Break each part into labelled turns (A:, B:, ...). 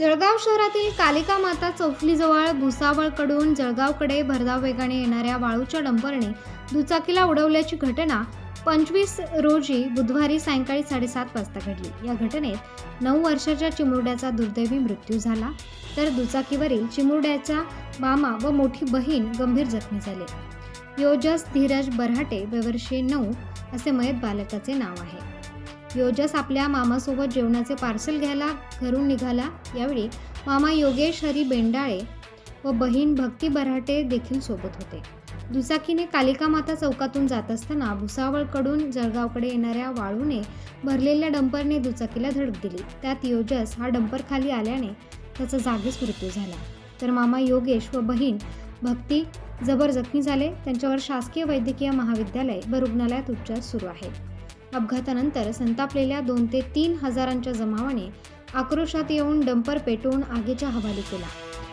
A: जळगाव शहरातील कालिका माता चौफलीजवळ भुसावळकडून जळगावकडे भरधाव वेगाने येणाऱ्या वाळूच्या डंपरने दुचाकीला उडवल्याची घटना पंचवीस रोजी बुधवारी सायंकाळी साडेसात वाजता घडली. या घटनेत नऊ वर्षाच्या चिमुरड्याचा दुर्दैवी मृत्यू झाला. तर दुचाकीवरील चिमुरड्याचा मामा व मोठी बहीण गंभीर जखमी झाले. योजस धीरज बऱ्हाटे बेवर्षे नऊ असे मयत बालकाचे नाव आहे. योजस आपल्या मामासोबत जेवणाचे पार्सल घ्यायला घरून निघाला. यावेळी मामा योगेश हरी बेंडाळे व बहीण भक्ती बऱ्हाटे देखील सोबत होते. दुचाकीने कालिका माता चौकातून जात असताना भुसावळकडून जळगावकडे येणाऱ्या वाळूने भरलेल्या डंपरने दुचाकीला धडक दिली. त्यात योजस हा डंपर खाली आल्याने त्याचा जागीच मृत्यू झाला. तर मामा योगेश व बहीण भक्ती जबर जखमी झाले. त्यांच्यावर शासकीय वैद्यकीय महाविद्यालय व रुग्णालयात उपचार सुरू आहेत. अपघातानंतर संतापलेल्या दोन ते तीन हजारांच्या जमावाने आक्रोशात येऊन डंपर पेटवून आगीच्या हवाली केला.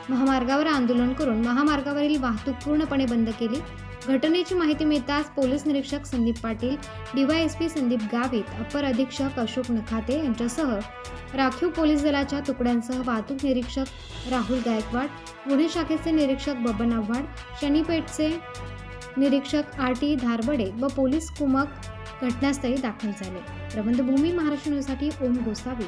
A: महामार्गावर आंदोलन करून महामार्गावरील वाहतूक पूर्णपणे बंद केली. घटनेची माहिती मिळताच पोलीस निरीक्षक संदीप पाटील डीवायएसपी संदीप गावित अपर अधीक्षक अशोक नखाते यांच्यासह राखीव पोलीस दलाच्या तुकड्यांसह वाहतूक निरीक्षक राहुल गायकवाड गुन्हे शाखेचे निरीक्षक बबन आव्हाड शनीपेठचे निरीक्षक आर टी धारबडे व पोलीस कुमक घटनास्थळी दाखल झाले. प्रबंधभूमी महाराष्ट्र न्यूजसाठी ओम गोसावी